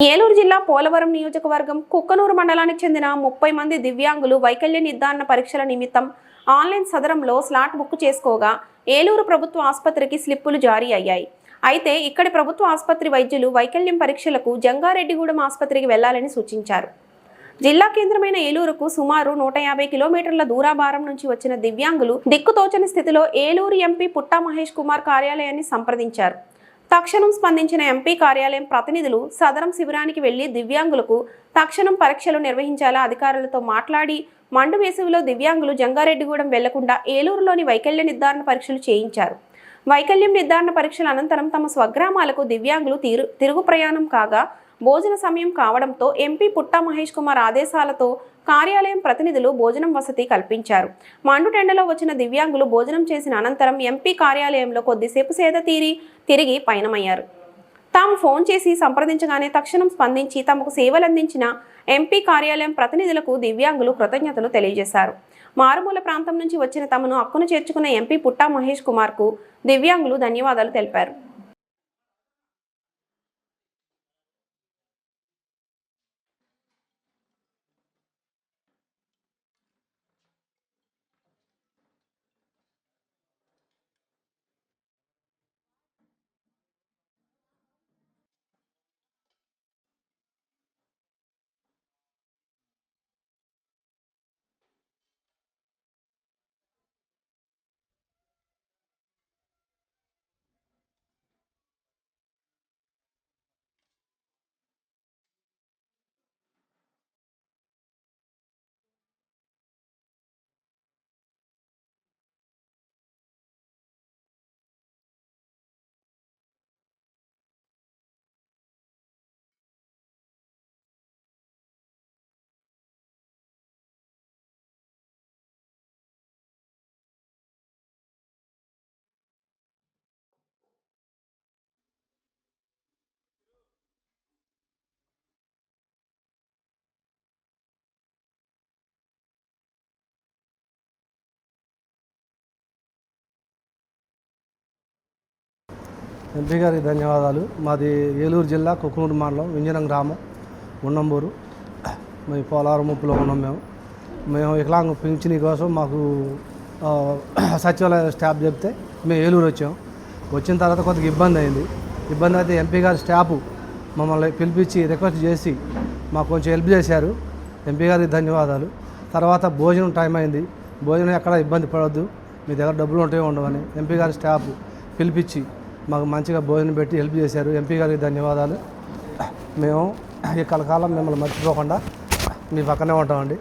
ఏలూరు జిల్లా పోలవరం నియోజకవర్గం కుక్కనూరు మండలానికి చెందిన ముప్పై మంది దివ్యాంగులు వైకల్య నిర్ధారణ పరీక్షల నిమిత్తం ఆన్లైన్ సదరంలో స్లాట్ బుక్ చేసుకోగా ఏలూరు ప్రభుత్వ ఆసుపత్రికి స్లిప్పులు జారీ అయ్యాయి. అయితే ఇక్కడి ప్రభుత్వ ఆసుపత్రి వైద్యులు వైకల్యం పరీక్షలకు జంగారెడ్డిగూడెం ఆసుపత్రికి వెళ్ళాలని సూచించారు. జిల్లా కేంద్రమైన ఏలూరుకు సుమారు నూట యాభై కిలోమీటర్ల దూరాభారం నుంచి వచ్చిన దివ్యాంగులు దిక్కుతోచని స్థితిలో ఏలూరు ఎంపీ పుట్టా మహేష్ కుమార్ కార్యాలయాన్ని సంప్రదించారు. తక్షణం స్పందించిన ఎంపీ కార్యాలయం ప్రతినిధులు సదరం శిబిరానికి వెళ్ళి దివ్యాంగులకు తక్షణం పరీక్షలు నిర్వహించాలా అధికారులతో మాట్లాడి మండు వేసవిలో దివ్యాంగులు జంగారెడ్డిగూడెం వెళ్ళకుండా ఏలూరులోని వైకల్య నిర్ధారణ పరీక్షలు చేయించారు. వైకల్యం నిర్ధారణ పరీక్షల అనంతరం తమ స్వగ్రామాలకు దివ్యాంగులు తిరుగు ప్రయాణం కాగా భోజన సమయం కావడంతో ఎంపీ పుట్టా మహేష్ కుమార్ ఆదేశాలతో కార్యాలయం ప్రతినిధులు భోజనం వసతి కల్పించారు. మండుటెండలో వచ్చిన దివ్యాంగులు భోజనం చేసిన అనంతరం ఎంపీ కార్యాలయంలో కొద్దిసేపు సేద తీరి తిరిగి పయనమయ్యారు. తాము ఫోన్ చేసి సంప్రదించగానే తక్షణం స్పందించి తమకు సేవలందించిన ఎంపీ కార్యాలయం ప్రతినిధులకు దివ్యాంగులు కృతజ్ఞతలు తెలియజేశారు. మారుమూల ప్రాంతం నుంచి వచ్చిన తమను హక్కును చేర్చుకున్న ఎంపీ పుట్టా మహేష్ కుమార్కు దివ్యాంగులు ధన్యవాదాలు తెలిపారు. ఎంపీ గారికి ధన్యవాదాలు. మాది ఏలూరు జిల్లా కుక్కునూరు మండలం వింజనం గ్రామం ఉన్నంబూరు మేము పోలవరం ముప్పులో ఉన్నాం మేము. మేము వికలాంగ పింఛని కోసం మాకు సచివాలయ స్టాఫ్ చెప్తే మేము ఏలూరు వచ్చాం. వచ్చిన తర్వాత కొద్దిగా ఇబ్బంది అయింది. ఇబ్బంది అయితే ఎంపీ గారి స్టాఫ్ మమ్మల్ని పిలిపించి రిక్వెస్ట్ చేసి మాకు కొంచెం హెల్ప్ చేశారు. ఎంపీ గారికి ధన్యవాదాలు. తర్వాత భోజనం టైం అయింది. భోజనం ఎక్కడ ఇబ్బంది పడవద్దు మీ దగ్గర డబ్బులు ఉంటాయో ఉండవని ఎంపీ గారి స్టాఫ్ పిలిపించి మాకు మంచిగా భోజనం పెట్టి హెల్ప్ చేశారు. ఎంపీ గారికి ధన్యవాదాలు. మేము ఈ కలకాలం మిమ్మల్ని మర్చిపోకుండా మీ పక్కనే ఉంటామండి.